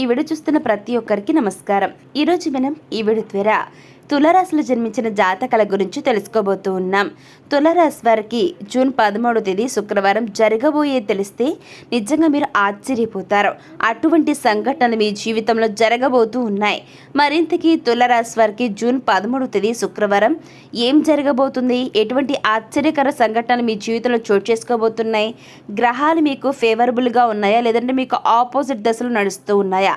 ఈ వీడియో చూస్తున్న ప్రతి ఒక్కరికి నమస్కారం. ఈరోజు మనం ఈ వీడియో ద్వారా తులరాశిలో జన్మించిన జాతకాల గురించి తెలుసుకోబోతూ ఉన్నాం. తులరాశి వారికి జూన్ పదమూడవ తేదీ శుక్రవారం జరగబోయే తెలిస్తే నిజంగా మీరు ఆశ్చర్యపోతారు. అటువంటి సంఘటనలు మీ జీవితంలో జరగబోతూ ఉన్నాయి. మరింతకీ తులరాశి వారికి జూన్ పదమూడవ తేదీ శుక్రవారం ఏం జరగబోతుంది? ఎటువంటి ఆశ్చర్యకర సంఘటనలు మీ జీవితంలో చోటు చేసుకోబోతున్నాయి? గ్రహాలు మీకు ఫేవరబుల్గా ఉన్నాయా? లేదంటే మీకు ఆపోజిట్ దశలు నడుస్తూ ఉన్నాయా?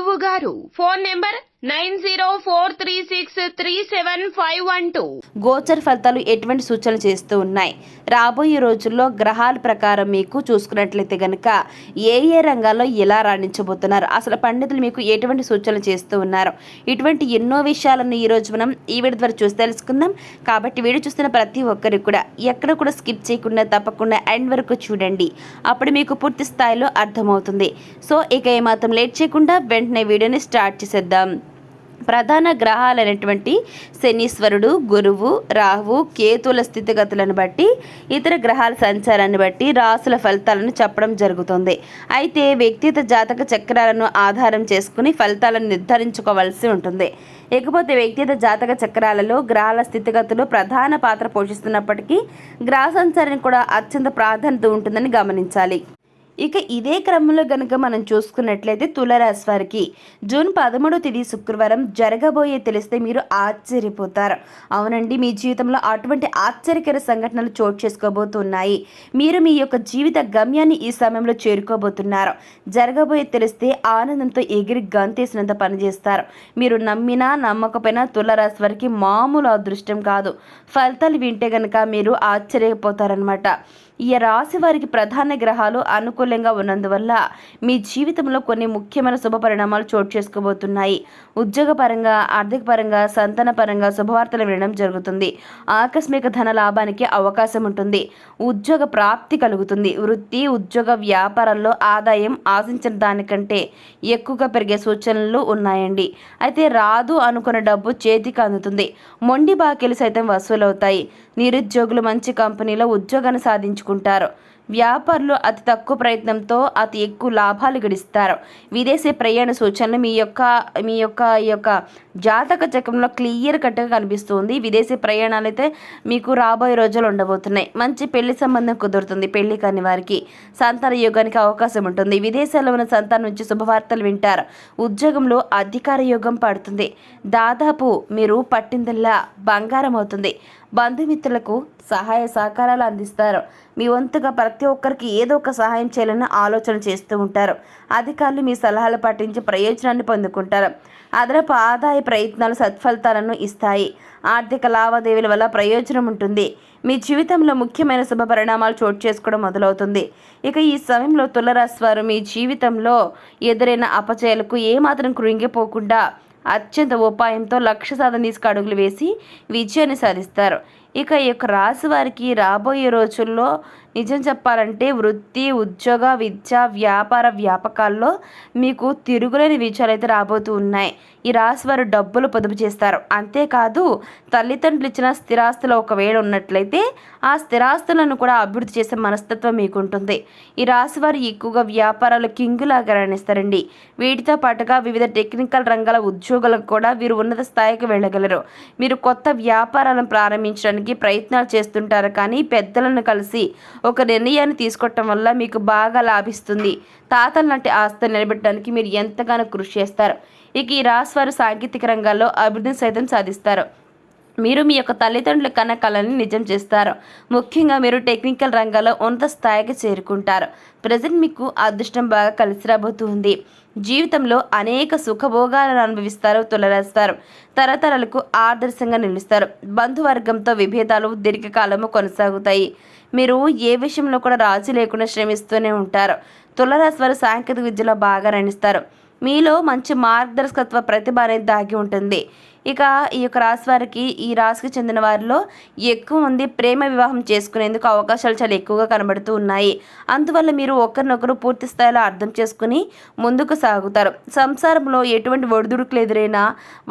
గురువు గారు phone number nine zero four three six three seven five one two. గోచర్ ఫలితాలు ఎటువంటి సూచనలు చేస్తూ ఉన్నాయి? రాబోయే రోజుల్లో గ్రహాల ప్రకారం మీకు చూసుకున్నట్లయితే గనక ఏ ఏ రంగాల్లో ఎలా రాణించబోతున్నారు? అసలు పండితులు మీకు ఎటువంటి సూచనలు చేస్తూ ఉన్నారు? ఇటువంటి ఎన్నో విషయాలను ఈ రోజు మనం ఈ వీడియో ద్వారా చూసి తెలుసుకుందాం. కాబట్టి వీడియో చూస్తున్న ప్రతి ఒక్కరికి కూడా ఎక్కడ కూడా స్కిప్ చేయకుండా తప్పకుండా ఎండ్ వరకు చూడండి. అప్పుడు మీకు పూర్తి స్థాయిలో అర్థమవుతుంది. సో ఇక ఏమాత్రం లేట్ చేయకుండా వెంటనే వీడియోని స్టార్ట్ చేసేద్దాం. ప్రధాన గ్రహాలైనటువంటి శనీశ్వరుడు గురువు రాహువు కేతుల స్థితిగతులను బట్టి ఇతర గ్రహాల సంచారాన్ని బట్టి రాసుల ఫలితాలను చెప్పడం జరుగుతుంది. అయితే వ్యక్తిగత జాతక చక్రాలను ఆధారం చేసుకుని ఫలితాలను నిర్ధారించుకోవాల్సి ఉంటుంది. ఇకపోతే వ్యక్తిగత జాతక చక్రాలలో గ్రహాల స్థితిగతులు ప్రధాన పాత్ర పోషిస్తున్నప్పటికీ గ్రహ సంచారానికి కూడా అత్యంత ప్రాధాన్యత ఉంటుందని గమనించాలి. ఇక ఇదే క్రమంలో గనుక మనం చూసుకున్నట్లయితే తులరాశి వారికి జూన్ పదమూడో తేదీ శుక్రవారం జరగబోయే తెలిస్తే మీరు ఆశ్చర్యపోతారు. అవునండి మీ జీవితంలో అటువంటి ఆశ్చర్యకర సంఘటనలు చోటు చేసుకోబోతున్నాయి. మీరు మీ యొక్క జీవిత గమ్యాన్ని ఈ సమయంలో చేరుకోబోతున్నారు. జరగబోయే తెలిస్తే ఆనందంతో ఎగిరి గంతేసినంత పనిచేస్తారు మీరు నమ్మినా నమ్మకపోయినా తులరాశి వారికి మామూలు అదృష్టం కాదు. ఫలితాలు వింటే గనక మీరు ఆశ్చర్యపోతారనమాట ఈ రాశి వారికి ప్రధాన గ్రహాలు అనుకూలంగా ఉన్నందువల్ల మీ జీవితంలో కొన్ని ముఖ్యమైన శుభ పరిణామాలు చోటు చేసుకోబోతున్నాయి. ఉద్యోగపరంగా ఆర్థిక పరంగా సంతాన పరంగా శుభవార్తలు వినడం జరుగుతుంది. ఆకస్మిక ధన లాభానికి అవకాశం ఉంటుంది. ఉద్యోగ ప్రాప్తి కలుగుతుంది. వృత్తి ఉద్యోగ వ్యాపారాల్లో ఆదాయం ఆశించిన దానికంటే ఎక్కువగా పెరిగే సూచనలు ఉన్నాయండి. అయితే రాదు అనుకున్న డబ్బు చేతికి అందుతుంది. మొండి బాకీలు సైతం వసూలవుతాయి. నిరుద్యోగులు మంచి కంపెనీలో ఉద్యోగాన్ని సాధించుకుంటారు వ్యాపారులు అతి తక్కువ ప్రయత్నంతో అతి ఎక్కువ లాభాలు గడిస్తారు. విదేశీ ప్రయాణ సూచనలు మీ యొక్క మీ యొక్క ఈ యొక్క జాతక చక్రంలో క్లియర్ కట్గా కనిపిస్తుంది. విదేశీ ప్రయాణాలు అయితే మీకు రాబోయే రోజులు ఉండబోతున్నాయి. మంచి పెళ్ళి సంబంధం కుదురుతుంది. పెళ్ళి కాని వారికి సంతాన యోగానికి అవకాశం ఉంటుంది. విదేశాల్లో ఉన్న సంతానం నుంచి శుభవార్తలు వింటారు. ఉద్యోగంలో అధికార యోగం పడుతుంది. దాదాపు మీరు పట్టిందల్లా బంగారం అవుతుంది. బంధుమిత్రులకు సహాయ సహకారాలు అందిస్తారు. మీ వంతుగా ప్రతి ఒక్కరికి ఏదో ఒక సహాయం చేయాలని ఆలోచన చేస్తూ ఉంటారు. అధికారులు మీ సలహాలు పాటించి ప్రయోజనాన్ని పొందుకుంటారు. అదనపు ఆదాయ ప్రయత్నాలు సత్ఫలితాలను ఇస్తాయి. ఆర్థిక లావాదేవీల వల్ల ప్రయోజనం ఉంటుంది. మీ జీవితంలో ముఖ్యమైన శుభ పరిణామాలు చోటు చేసుకోవడం మొదలవుతుంది. ఇక ఈ సమయంలో తులరాశి వారు మీ జీవితంలో ఎదురైన అపచయాలకు ఏమాత్రం కృంగిపోకుండా అత్యంత ఉపాయంతో లక్ష్య సాధన తీసుకు అడుగులు వేసి విజయాన్ని సాధిస్తారు. ఇక ఈ యొక్క రాశి వారికి రాబోయే రోజుల్లో నిజం చెప్పాలంటే వృత్తి ఉద్యోగ విద్య వ్యాపార వ్యాపకాల్లో మీకు తిరుగులేని విజయాలు అయితే రాబోతూ ఉన్నాయి. ఈ రాశి వారు డబ్బులు పొదుపు చేస్తారు. అంతేకాదు తల్లిదండ్రులు ఇచ్చిన స్థిరాస్తులు ఒకవేళ ఉన్నట్లయితే ఆ స్థిరాస్తులను కూడా అభివృద్ధి చేసే మనస్తత్వం మీకు ఉంటుంది. ఈ రాశి వారు ఎక్కువగా వ్యాపారాలు కింగులాగా రాణిస్తారండి. వీటితో పాటుగా వివిధ టెక్నికల్ రంగాల ఉద్యోగులకు కూడా వీరు ఉన్నత స్థాయికి వెళ్ళగలరు. మీరు కొత్త వ్యాపారాలను ప్రారంభించడానికి ప్రయత్నాలు చేస్తుంటారు. కానీ పెద్దలను కలిసి ఒక నిర్ణయాన్ని తీసుకోవటం వల్ల మీకు బాగా లాభిస్తుంది. తాతల లాంటి ఆస్తులు నిలబెట్టడానికి మీరు ఎంతగానో కృషి చేస్తారు. ఇక ఈ రాశి వారు సాంకేతిక రంగాల్లో అభివృద్ధిని సైతం సాధిస్తారు. మీరు మీ యొక్క తల్లిదండ్రుల కన్న కళని నిజం చేస్తారు. ముఖ్యంగా మీరు టెక్నికల్ రంగంలో ఉన్నత స్థాయికి చేరుకుంటారు. ప్రజెంట్ మీకు అదృష్టం బాగా కలిసి రాబోతుంది. జీవితంలో అనేక సుఖభోగాలను అనుభవిస్తారు తులరేస్తారు తరతరాలకు ఆదర్శంగా నిలుస్తారు. బంధువర్గంతో విభేదాలు దీర్ఘకాలము కొనసాగుతాయి. మీరు ఏ విషయంలో కూడా రాజీ లేకుండా శ్రమిస్తూనే ఉంటారు. తులరాశి వారు సాంకేతిక విద్యలో బాగా రాణిస్తారు. మీలో మంచి మార్గదర్శకత్వ ప్రతిభ అనేది దాగి ఉంటుంది. ఇక ఈ యొక్క రాశి వారికి ఈ రాశికి చెందిన వారిలో ఎక్కువ మంది ప్రేమ వివాహం చేసుకునేందుకు అవకాశాలు చాలా ఎక్కువగా కనబడుతూ ఉన్నాయి. అందువల్ల మీరు ఒకరినొకరు పూర్తి స్థాయిలో అర్థం చేసుకుని ముందుకు సాగుతారు. సంసారంలో ఎటువంటి ఒడిదుడుకులు ఎదురైనా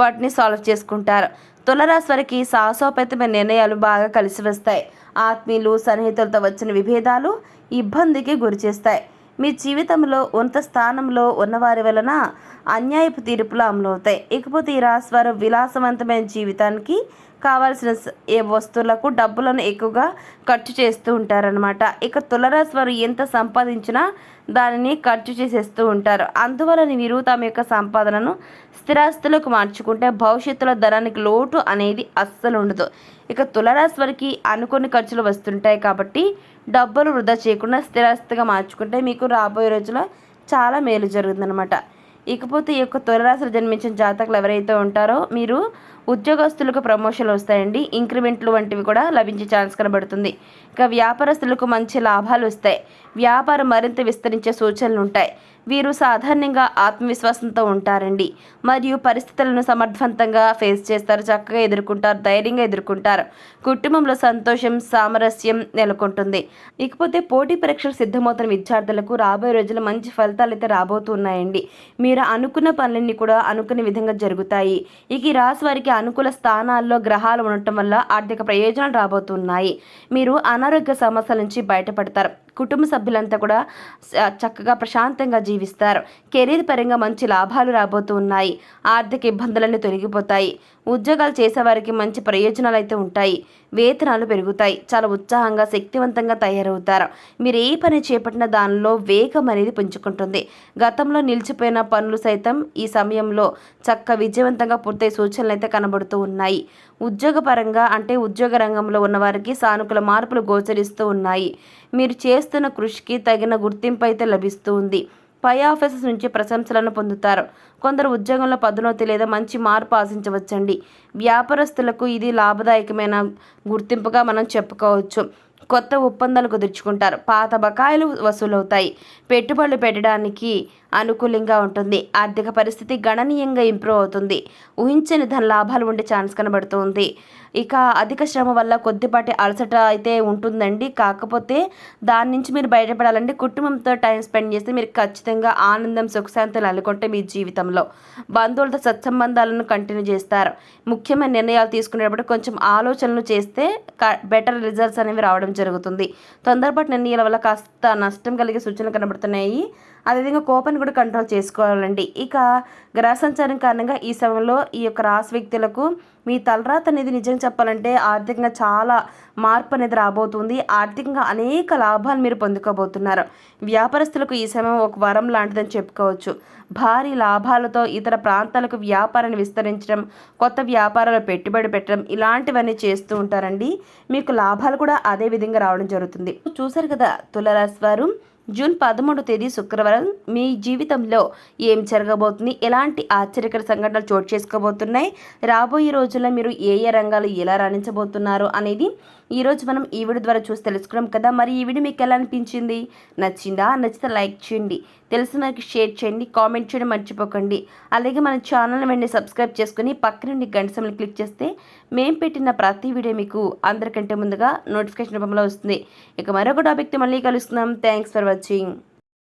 వాటిని సాల్వ్ చేసుకుంటారు. తులరాశి వారికి సాహసోపేతమైన నిర్ణయాలు బాగా కలిసి వస్తాయి. ఆత్మీయులు సన్నిహితులతో వచ్చిన విభేదాలు ఇబ్బందికి గురిచేస్తాయి మీ జీవితంలో ఉన్నత స్థానంలో ఉన్నవారి వలన అన్యాయపు తీర్పులు అమలవుతాయి. ఇకపోతే ఈ రాశివారు విలాసవంతమైన జీవితానికి కావాల్సిన ఏ వస్తువులకు డబ్బులను ఎక్కువగా ఖర్చు చేస్తూ ఉంటారనమాట ఇక తులరాశి వారు ఎంత సంపాదించినా దానిని ఖర్చు చేసేస్తూ ఉంటారు. అందువలన వీరు తమ యొక్క సంపాదనను స్థిరాస్తులకు మార్చుకుంటే భవిష్యత్తులో ధనానికి లోటు అనేది అస్సలు ఉండదు. ఇక తులరాశి వారికి అనుకోని ఖర్చులు వస్తుంటాయి కాబట్టి డబ్బులు వృధా చేయకుండా స్థిరాస్తిగా మార్చుకుంటే మీకు రాబోయే రోజుల్లో చాలా మేలు జరుగుతుందన్నమాట. ఇకపోతే ఈ యొక్క తులరాశులు జన్మించిన జాతకులు ఎవరైతే ఉంటారో మీరు ఉద్యోగస్తులకు ప్రమోషన్లు వస్తాయండి. ఇంక్రిమెంట్లు వంటివి కూడా లభించే ఛాన్స్ కనబడుతుంది. ఇక వ్యాపారస్తులకు మంచి లాభాలు వస్తాయి. వ్యాపారం మరింత విస్తరించే సూచనలు ఉంటాయి. వీరు సాధారణంగా ఆత్మవిశ్వాసంతో ఉంటారండి. మరియు పరిస్థితులను సమర్థవంతంగా ఫేస్ చేస్తారు. చక్కగా ఎదుర్కొంటారు. ధైర్యంగా ఎదుర్కొంటారు. కుటుంబంలో సంతోషం సామరస్యం నెలకొంటుంది. ఇకపోతే పోటీ పరీక్షలు సిద్ధమవుతున్న విద్యార్థులకు రాబోయే రోజుల్లో మంచి ఫలితాలు అయితే రాబోతున్నాయండి. మీరు అనుకున్న పనులన్నీ కూడా అనుకునే విధంగా జరుగుతాయి. ఇక ఈ రాశి వారికి అనుకూల స్థానాల్లో గ్రహాలు ఉండటం వల్ల ఆర్థిక ప్రయోజనాలు రాబోతున్నాయి. మీరు అనారోగ్య సమస్యల నుంచి బయటపడతారు. కుటుంబ సభ్యులంతా కూడా చక్కగా ప్రశాంతంగా జీవిస్తారు. కెరీర్ పరంగా మంచి లాభాలు రాబోతూ ఉన్నాయి. ఆర్థిక ఇబ్బందులన్నీ తొలగిపోతాయి. ఉద్యోగాలు చేసేవారికి మంచి ప్రయోజనాలు అయితే ఉంటాయి. వేతనాలు పెరుగుతాయి. చాలా ఉత్సాహంగా శక్తివంతంగా తయారవుతారు. మీరు ఏ పని చేపట్టిన దానిలో వేగం అనేది పెంచుకుంటుంది గతంలో నిలిచిపోయిన పనులు సైతం ఈ సమయంలో చక్క విజయవంతంగా పూర్తయ్యే సూచనలు అయితే కనబడుతూ ఉన్నాయి. ఉద్యోగపరంగా అంటే ఉద్యోగ రంగంలో ఉన్నవారికి సానుకూల మార్పులు గోచరిస్తూ ఉన్నాయి. మీరు చేస్తున్న కృషికి తగిన గుర్తింపు అయితే లభిస్తూ ఉంది పై ఆఫీసర్స్ నుంచి ప్రశంసలను పొందుతారు. కొందరు ఉద్యోగంలో పదోన్నతి లేదా మంచి మార్పు ఆశించవచ్చండి. వ్యాపారస్తులకు ఇది లాభదాయకమైన గుర్తింపుగా మనం చెప్పుకోవచ్చు. కొత్త ఒప్పందాలు కుదుర్చుకుంటారు. పాత బకాయిలు వసూలవుతాయి. పెట్టుబడులు పెట్టడానికి అనుకూలంగా ఉంటుంది. ఆర్థిక పరిస్థితి గణనీయంగా ఇంప్రూవ్ అవుతుంది. ఊహించని ధన లాభాలు ఉండే ఛాన్స్ కనబడుతుంది. ఇక అధిక శ్రమ వల్ల కొద్దిపాటి అలసట అయితే ఉంటుందండి. కాకపోతే దాని నుంచి మీరు బయటపడాలంటే కుటుంబంతో టైం స్పెండ్ చేస్తే మీరు ఖచ్చితంగా ఆనందం సుఖశాంతులు అనుకుంటే మీ జీవితంలో బంధువులతో సత్సంబంధాలను కంటిన్యూ చేస్తారు. ముఖ్యమైన నిర్ణయాలు తీసుకునేటప్పుడు కొంచెం ఆలోచనలు చేస్తే బెటర్ రిజల్ట్స్ అనేవి రావడం జరుగుతుంది. తొందరపాటు నిర్ణయాల వల్ల కాస్త నష్టం కలిగే సూచనలు కనబడుతున్నాయి. అదేవిధంగా కోపాన్ని కూడా కంట్రోల్ చేసుకోవాలండి. ఇక గ్రహ సంచారం కారణంగా ఈ సమయంలో ఈ యొక్క రాశి వ్యక్తులకు మీ తలరాత అనేది నిజం చెప్పాలంటే ఆర్థికంగా చాలా మార్పు అనేది రాబోతుంది. ఆర్థికంగా అనేక లాభాలు మీరు పొందుకోబోతున్నారు. వ్యాపారస్తులకు ఈ సమయం ఒక వరం లాంటిదని చెప్పుకోవచ్చు. భారీ లాభాలతో ఇతర ప్రాంతాలకు వ్యాపారాన్ని విస్తరించడం కొత్త వ్యాపారాలు పెట్టుబడి పెట్టడం ఇలాంటివన్నీ చేస్తూ ఉంటారండి. మీకు లాభాలు కూడా అదే విధంగా రావడం జరుగుతుంది. చూసారు కదా తులరాశి వారు జూన్ పదమూడు తేదీ శుక్రవారం మీ జీవితంలో ఏం జరగబోతుంది? ఎలాంటి ఆశ్చర్యకర సంఘటనలు చోటు చేసుకోబోతున్నాయి? రాబోయే రోజుల్లో మీరు ఏ ఏ రంగాలు ఎలా రాణించబోతున్నారు అనేది ఈరోజు మనం ఈ వీడియో ద్వారా చూసి తెలుసుకున్నాం కదా. మరి ఈ వీడియో మీకు ఎలా అనిపించింది? నచ్చిందా? నచ్చితే లైక్ చేయండి. తెలిసిన వారికి షేర్ చేయండి. కామెంట్ చేయడం మర్చిపోకండి. అలాగే మన ఛానల్ వెంటనే సబ్స్క్రైబ్ చేసుకుని పక్కనుండి గంట సమయం క్లిక్ చేస్తే మేము పెట్టిన ప్రతి వీడియో మీకు అందరికంటే ముందుగా నోటిఫికేషన్ రూపంలో వస్తుంది. ఇక మరొక టాపిక్తో మళ్ళీ కలుస్తున్నాం. Thanks for watching.